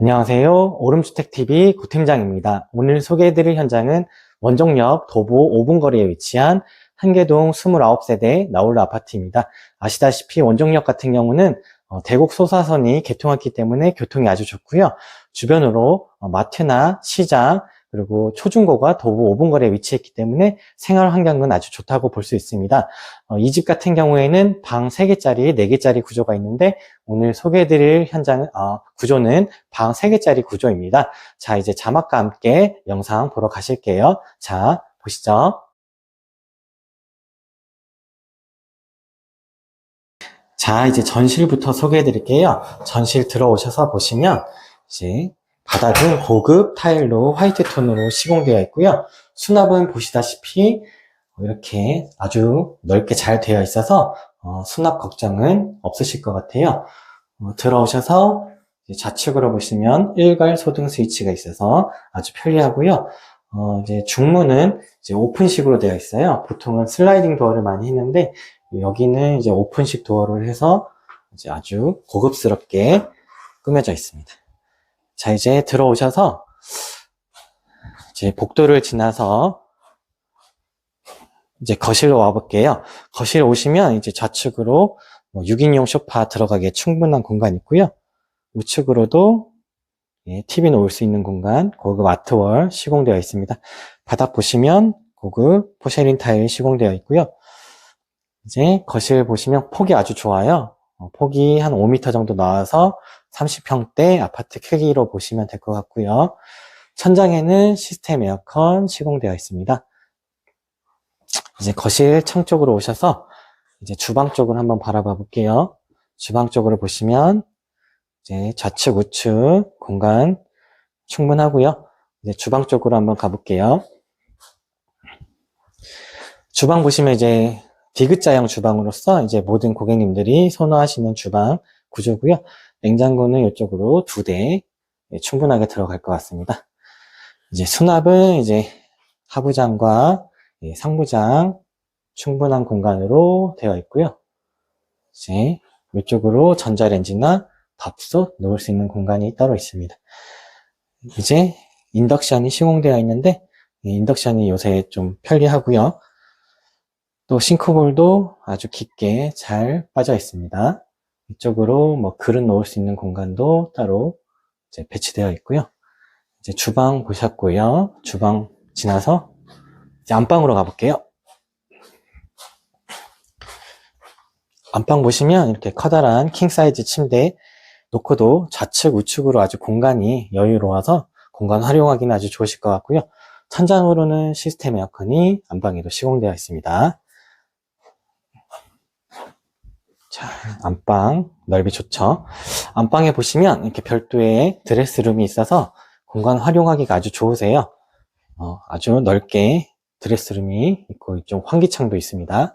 안녕하세요. 오름주택TV 구팀장입니다. 오늘 소개해드릴 현장은 원종역 도보 5분 거리에 위치한 한계동 29세대 나홀로 아파트입니다. 아시다시피 원종역 같은 경우는 어, 대곡 소사선이 개통했기 때문에 교통이 아주 좋고요. 주변으로 어, 마트나 시장 그리고 초중고가 도보 5분 거리에 위치했기 때문에 생활 환경은 아주 좋다고 볼 수 있습니다. 어, 이 집 같은 경우에는 방 3개짜리, 4개짜리 구조가 있는데 오늘 소개해드릴 현장 어, 구조는 방 3개짜리 구조입니다. 자, 이제 자막과 함께 영상 보러 가실게요. 자, 보시죠. 자, 이제 전실부터 소개해 드릴게요. 전실 들어오셔서 보시면, 이제 바닥은 고급 타일로 화이트 톤으로 시공되어 있고요. 수납은 보시다시피 이렇게 아주 넓게 잘 되어 있어서 어, 수납 걱정은 없으실 것 같아요. 어, 들어오셔서 좌측으로 보시면 일괄 소등 스위치가 있어서 아주 편리하고요. 어, 이제 중문은 이제 오픈식으로 되어 있어요. 보통은 슬라이딩 도어를 많이 했는데 여기는 이제 오픈식 도어를 해서 이제 아주 고급스럽게 꾸며져 있습니다. 자, 이제 들어오셔서 이제 복도를 지나서 이제 거실로 와볼게요. 거실 오시면 이제 좌측으로 뭐 6인용 소파 들어가기에 충분한 공간 있고요. 우측으로도 예, TV 놓을 수 있는 공간, 고급 아트월 시공되어 있습니다. 바닥 보시면 고급 포쉐린 타일 시공되어 있고요. 이제 거실 보시면 폭이 아주 좋아요. 어, 폭이 한 5m 정도 나와서 30평대 아파트 크기로 보시면 될 것 같고요. 천장에는 시스템 에어컨 시공되어 있습니다. 이제 거실 창 쪽으로 오셔서 이제 주방 쪽을 한번 바라봐 볼게요. 주방 쪽으로 보시면 이제 좌측 우측 공간 충분하고요. 이제 주방 쪽으로 한번 가볼게요. 주방 보시면 이제 디귿자형 주방으로서 이제 모든 고객님들이 선호하시는 주방 구조고요. 냉장고는 이쪽으로 두 대 충분하게 들어갈 것 같습니다. 이제 수납은 이제 하부장과 예, 상부장 충분한 공간으로 되어 있고요. 이제 이쪽으로 전자레인지나 밥솥 놓을 수 있는 공간이 따로 있습니다. 이제 인덕션이 시공되어 있는데 이 인덕션이 요새 좀 편리하고요. 또 싱크볼도 아주 깊게 잘 빠져 있습니다. 이쪽으로 뭐 그릇 놓을 수 있는 공간도 따로 이제 배치되어 있고요. 이제 주방 보셨고요. 주방 지나서 이제 안방으로 가볼게요. 안방 보시면 이렇게 커다란 킹 사이즈 침대 놓고도 좌측 우측으로 아주 공간이 여유로워서 공간 활용하기는 아주 좋으실 것 같고요. 천장으로는 시스템 에어컨이 안방에도 시공되어 있습니다. 자, 안방 넓이 좋죠. 안방에 보시면 이렇게 별도의 드레스룸이 있어서 공간 활용하기가 아주 좋으세요. 어, 아주 넓게 드레스룸이 있고 이쪽 환기창도 있습니다.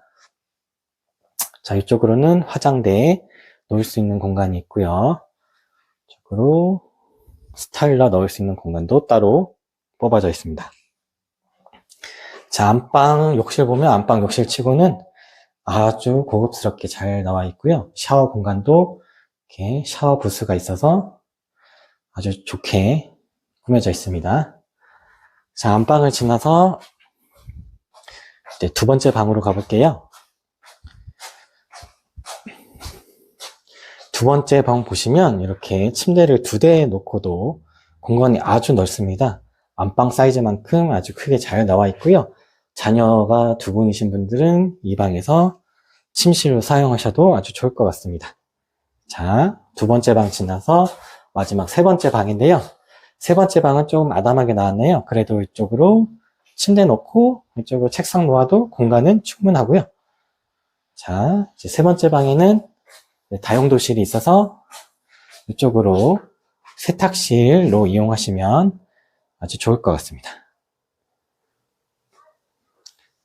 자, 이쪽으로는 화장대 놓을 수 있는 공간이 있고요. 이쪽으로 스타일러 넣을 수 있는 공간도 따로 뽑아져 있습니다. 자, 안방 욕실 보면 안방 욕실 치고는 아주 고급스럽게 잘 나와 있고요. 샤워 공간도 이렇게 샤워 부스가 있어서 아주 좋게 꾸며져 있습니다. 자, 안방을 지나서 이제 두 번째 방으로 가볼게요. 두 번째 방 보시면 이렇게 침대를 두 대 놓고도 공간이 아주 넓습니다. 안방 사이즈만큼 아주 크게 잘 나와 있고요. 자녀가 두 분이신 분들은 이 방에서 침실로 사용하셔도 아주 좋을 것 같습니다. 자, 두 번째 방 지나서 마지막 세 번째 방인데요. 세 번째 방은 조금 아담하게 나왔네요. 그래도 이쪽으로 침대 놓고 이쪽으로 책상 놓아도 공간은 충분하고요. 자, 이제 세 번째 방에는 다용도실이 있어서 이쪽으로 세탁실로 이용하시면 아주 좋을 것 같습니다.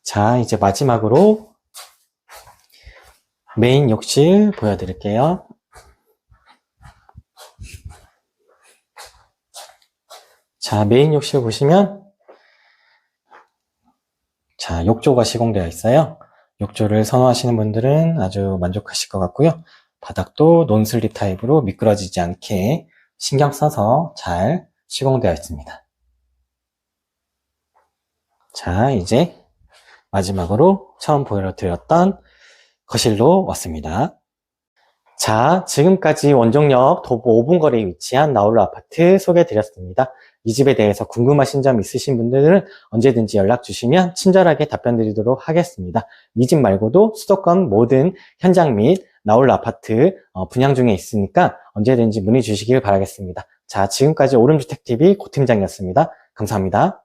자, 이제 마지막으로 메인 욕실 보여드릴게요. 자, 메인 욕실 보시면 자, 욕조가 시공되어 있어요. 욕조를 선호하시는 분들은 아주 만족하실 것 같고요. 바닥도 논슬립 타입으로 미끄러지지 않게 신경 써서 잘 시공되어 있습니다. 자, 이제 마지막으로 처음 보여드렸던 거실로 왔습니다. 자, 지금까지 원종역 도보 5분 거리에 위치한 나홀로 아파트 소개해드렸습니다. 이 집에 대해서 궁금하신 점 있으신 분들은 언제든지 연락 주시면 친절하게 답변 드리도록 하겠습니다. 이 집 말고도 수도권 모든 현장 및 나홀로 아파트 어, 분양 중에 있으니까 언제든지 문의 주시길 바라겠습니다. 자, 지금까지 오름주택TV 고팀장이었습니다. 감사합니다.